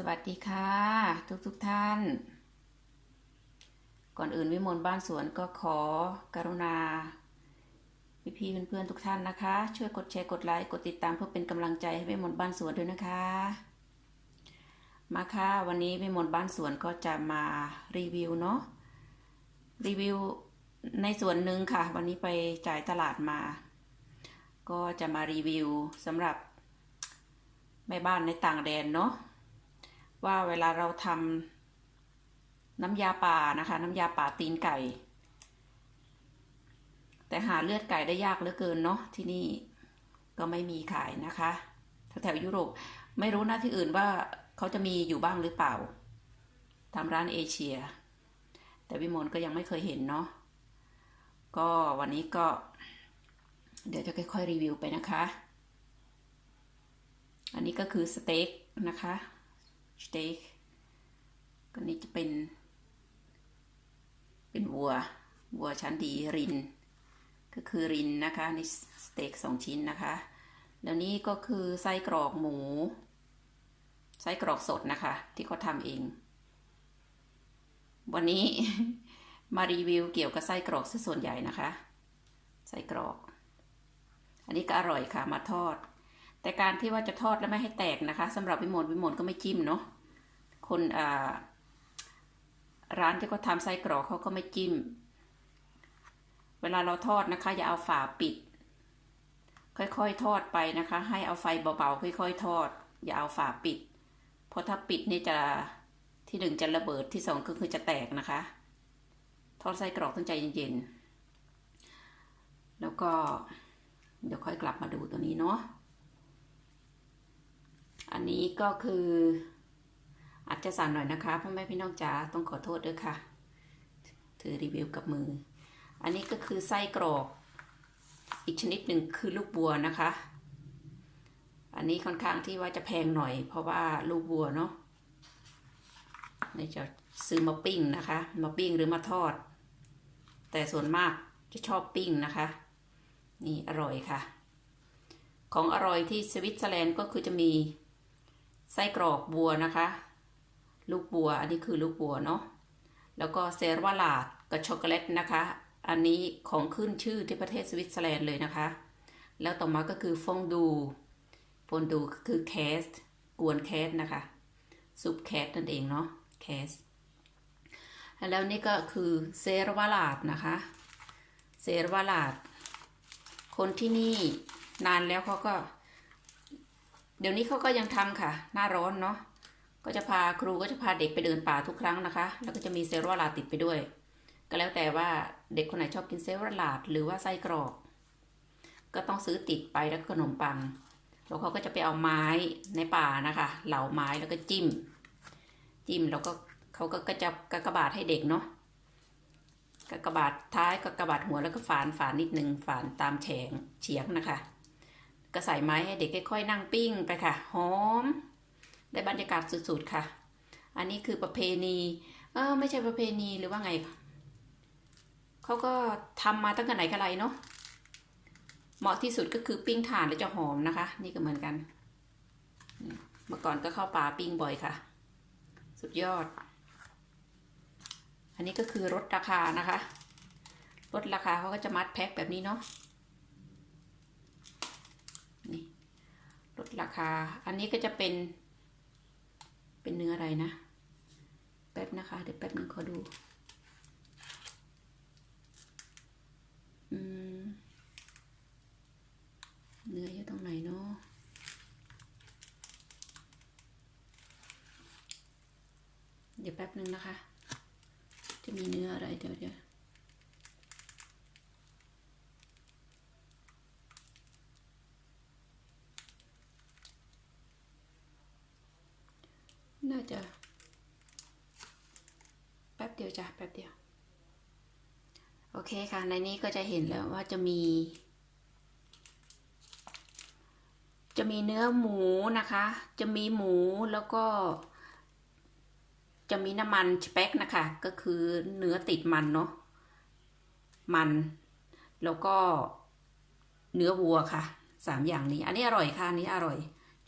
สวัสดีค่ะ ทุกทุกท่าน ก่อนอื่นวิมลบ้านสวนก็ขอ กรุณา พี่พี่ๆเพื่อนๆทุกท่านนะคะ ช่วยกดแชร์กดไลค์กดติดตามเพื่อเป็นกำลังใจให้วิมลบ้านสวนด้วยนะคะ มาค่ะวันนี้วิมลบ้านสวนก็จะมารีวิวเนาะรีวิวในส่วนหนึ่งค่ะ วันนี้ไปจ่ายตลาดมา ก็จะมารีวิวสำหรับแม่บ้านในต่างแดนเนาะ ว่าเวลาเราทำน้ำยาป่านะคะ น้ำยาป่าตีนไก่ แต่หาเลือดไก่ได้ยากเหลือเกินเนาะที่นี่ก็ไม่มีขายนะคะแถวยุโรปไม่รู้นะที่อื่นว่าเขาจะมีอยู่บ้างหรือเปล่าตามร้านเอเชีย แต่วิมลก็ยังไม่เคยเห็นเนาะก็วันนี้ก็ เดี๋ยวจะค่อยๆรีวิวไปนะคะ อันนี้ก็คือสเต็กนะคะ สเต็กก็นี่จะเป็น เป็นวัว วัวชั้นดีริน ก็คือรินนะคะนี่สเต็กสองชิ้นนะคะ แล้วนี่ก็คือไส้กรอกหมู ไส้กรอกสดนะคะ ที่เขาทำเอง วันนี้มารีวิวเกี่ยวกับไส้กรอกซะส่วนใหญ่นะคะ ไส้กรอก อันนี้ก็อร่อยค่ะมาทอด แต่การที่ว่าจะทอดแล้วไม่ให้แตกนะคะสำหรับวิมลวิมลก็ไม่จิ้มเนาะคนอ่าร้านที่เขาทำไส้กรอกเขาก็ไม่จิ้ม เวลาเราทอดนะคะ อย่าเอาฝาปิด ค่อยๆทอดไปนะคะ ให้เอาไฟเบาๆค่อย ๆ ทอด อย่าเอาฝาปิด เพราะถ้าปิดนี่จะที่หนึ่งจะระเบิดที่สองก็คือจะแตกนะคะ ทอดไส้กรอกต้องใจเย็นๆแล้วก็เดี๋ยวค่อยกลับมาดูตัวนี้เนาะ อันนี้ก็คืออาจจะสั่นหน่อยนะคะพ่อแม่พี่น้องจ๋าต้องขอโทษด้วยค่ะ ถือรีวิวกับมือ อันนี้ก็คือไส้กรอก อีกชนิดหนึ่งคือลูกบัวนะคะ อันนี้ค่อนข้างที่ว่าจะแพงหน่อย เพราะว่าลูกบัวเนาะนี่จะซื้อมาปิ้งนะคะ มาปิ้งหรือมาทอด แต่ส่วนมากจะชอบปิ้งนะคะ นี่อร่อยค่ะ ของอร่อยที่สวิตเซอร์แลนด์ก็คือจะมี ไส้กรอกบัวนะคะ ลูกบัว อันนี้คือลูกบัวเนาะแล้วก็เซรวาลาดกับช็อกโกแลตนะคะ อันนี้ของขึ้นชื่อที่ประเทศสวิตเซอร์แลนด์เลยนะคะ แล้วต่อมาก็คือฟองดูฟองดูคือแคสกวนแคสนะคะซุปแคสนั่นเองเนาะแคสแล้วนี่ก็คือเซรวาลาดนะคะ เซรวาลาด คนที่นี่นานแล้วเขาก็ เดี๋ยวนี้เขาก็ยังทำค่ะ หน้าร้อนเนาะก็จะพาครูก็จะพาเด็กไปเดินป่าทุกครั้งนะคะ แล้วก็จะมีเซลล์ลาติดไปด้วย ก็แล้วแต่ว่าเด็กคนไหนชอบกินเซลล์ลาดหรือว่าไส้กรอกก็ต้องซื้อติดไปแล้วขนมปังแล้วเขาก็จะไปเอาไม้ในป่านะคะ เหลาไม้แล้วก็จิ้ม จิ้มแล้วก็เขาก็กระจับกระบาดให้เด็กเนาะกากบาดท้ายกากบาดหัวแล้วก็ฝานฝานนิดนึงฝานตามแฉงเฉียงนะคะ ก็ใส่ไม้ให้เด็กค่อยๆ นั่งปิ้งไปค่ะหอม ได้บรรยากาศสุดๆค่ะ อันนี้คือประเพณีเออไม่ใช่ประเพณีหรือว่าไงเขาก็ทำมาตั้งแต่ไหนกันไรเนาะเหมาะที่สุดก็คือปิ้งถ่านแล้วจะหอมนะคะ นี่ก็เหมือนกัน เมื่อก่อนก็เข้าป่าปิ้งบ่อยค่ะ สุดยอด อันนี้ก็คือลดราคานะคะลดราคาเขาก็จะมัดแพ็คแบบนี้เนาะ นี่ ลดราคา อันนี้ก็จะเป็น เป็นเนื้ออะไรนะ แป๊บนะคะ เดี๋ยวแป๊บนึงขอดูเนื้ออยู่ตรงไหนเนาะเดี๋ยวแป๊บนึงนะคะ จะมีเนื้ออะไรเดี๋ยวเดี๋ยวน่าจะ แป๊บเดี ยวจ้ะแป๊บเดียว โอเคค่ะ ในนี้ก็จะเห็นแล้วว่าจะมี จะมีเนื้อหมูนะคะ จะมีหมูแล้วก็ จะมีน้ำมันสเปกนะคะ ก็คือเนื้อติดมันเนาะ มัน แล้วก็เนื้อวัวค่ะสามอย่างนี้ อันนี้อร่อยค่ะ อันนี้อร่อย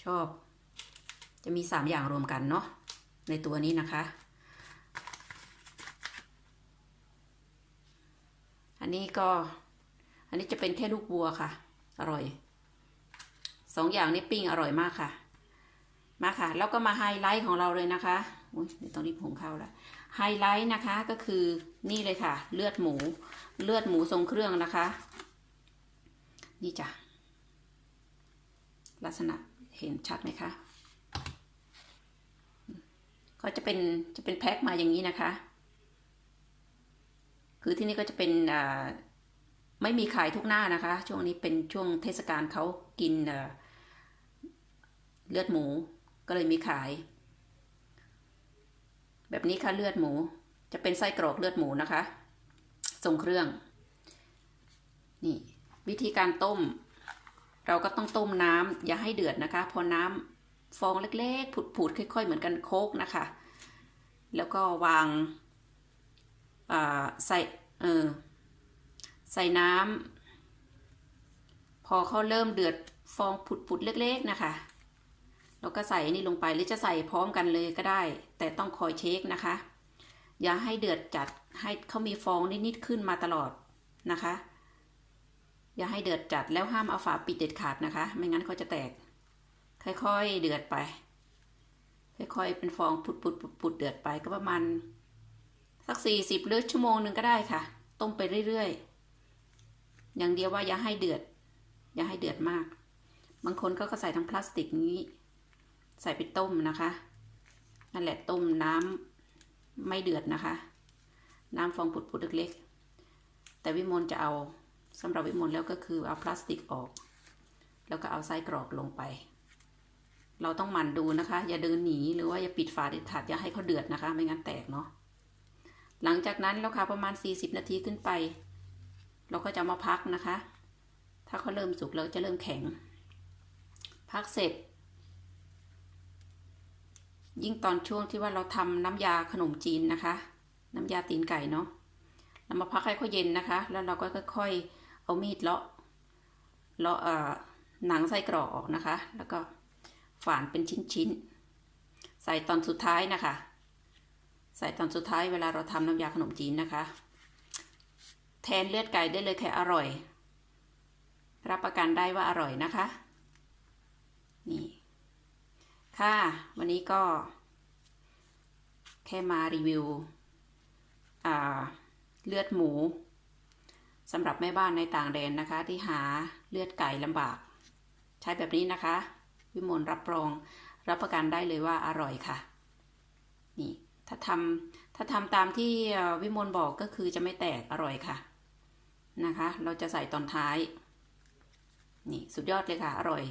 ชอบ จะมีสามอย่างรวมกันเนาะในตัวนี้นะคะ นนี้ก็ อันนี้จะเป็นแค่ลูกวัวค่ะ อร่อยสองอย่างนี้ปิ้งอร่อยมากค่ะ มาค่ะ แล้วก็มาไฮไลท์ของเราเลยนะคะอุ้ยเดี๋ยวต้องรีบผงเข้าแล้วไฮไลท์นะคะก็คือนี่เลยค่ะ เลือดหมู เลือดหมูทรงเครื่องนะคะ นี่จ้ะลักษณะเห็นชัดไหมคะ ก็จะเป็นจะเป็นแพ็คมาอย่างนี้นะคะ คือที่นี่ก็จะเป็นไม่มีขายทุกหน้านะคะ ช่วงนี้เป็นช่วงเทศกาลเขากินเลือดหมูก็เลยมีขาย แบบนี้ค่ะเลือดหมู จะเป็นไส้กรอกเลือดหมูนะคะทรงเครื่อง นี่ วิธีการต้ม เราก็ต้องต้มน้ำอย่าให้เดือดนะคะ พอน้ำฟองเล็กๆผุดๆค่อย ๆ เหมือนกันโคกนะคะ แล้วก็วาง ใส่เออใส่น้ำพอเขาเริ่มเดือดฟองผุดๆเล็ก ๆนะคะเราก็ใส่อันนี้ลงไปหรือจะใส่พร้อมกันเลยก็ได้ แต่ต้องคอยเช็คนะคะ อย่าให้เดือดจัดให้เขามีฟองนิดๆขึ้นมาตลอดนะคะ อย่าให้เดือดจัดแล้วห้ามเอาฝาปิดเด็ดขาดนะคะ ไม่งั้นเขาจะแตก ค่อยๆเดือดไป ค่อยๆเป็นฟองปุดปุดปุดปุดเดือดไปก็ประมาณ สักสี่สิบหรือชั่วโมงหนึ่งก็ได้ค่ะ ต้มไปเรื่อยๆ อย่างเดียวว่าอย่าให้เดือด อย่าให้เดือดมาก บางคนก็ก็ใส่ทั้งพลาสติกนี้ ใส่ไปต้มนะคะ นั่นแหละต้มน้ำไม่เดือดนะคะ น้ำฟองปุดๆเล็กๆ แต่วิมลจะเอาสำหรับวิมลแล้วก็คือเอาพลาสติกออก แล้วก็เอาไส้กรอกลงไป เราต้องหมั่นดูนะคะ อย่าเดินหนีหรือว่าอย่าปิดฝาเด็ดขาดอย่าให้เขาเดือดนะคะ ไม่งั้นแตกเนาะ หลังจากนั้นแล้วค่ะประมาณ 40 นาทีขึ้นไป เราก็จะมาพักนะคะ ถ้าเขาเริ่มสุกแล้วจะเริ่มแข็ง พักเสร็จ ยิ่งตอนช่วงที่ว่าเราทำน้ำยาขนมจีนนะคะ น้ำยาตีนไก่เนาะเรามาพักให้เขาเย็นนะคะ แล้วเราก็ค่อยๆเอามีดเลาะเลาะหนังไส้กรอกออกนะคะ แล้วก็ฝานเป็นชิ้นๆใส่ตอนสุดท้ายนะคะ ใส่ตอนสุดท้ายเวลาเราทำน้ำยาขนมจีนนะคะ แทนเลือดไก่ได้เลยแค่อร่อย รับประกันได้ว่าอร่อยนะคะ นี่ ค่ะ วันนี้ก็ แค่มารีวิวเลือดหมูสำหรับแม่บ้านในต่างแดนนะคะ ที่หาเลือดไก่ลำบาก ใช้แบบนี้นะคะ วิมลรับรองรับประกันได้เลยว่าอร่อยค่ะ นี่ ถ้าทำถ้าทำตามที่วิมลบอกก็คือจะไม่แตกอร่อยค่ะนะคะ เราจะใส่ตอนท้าย นี่สุดยอดเลยค่ะ อร่อย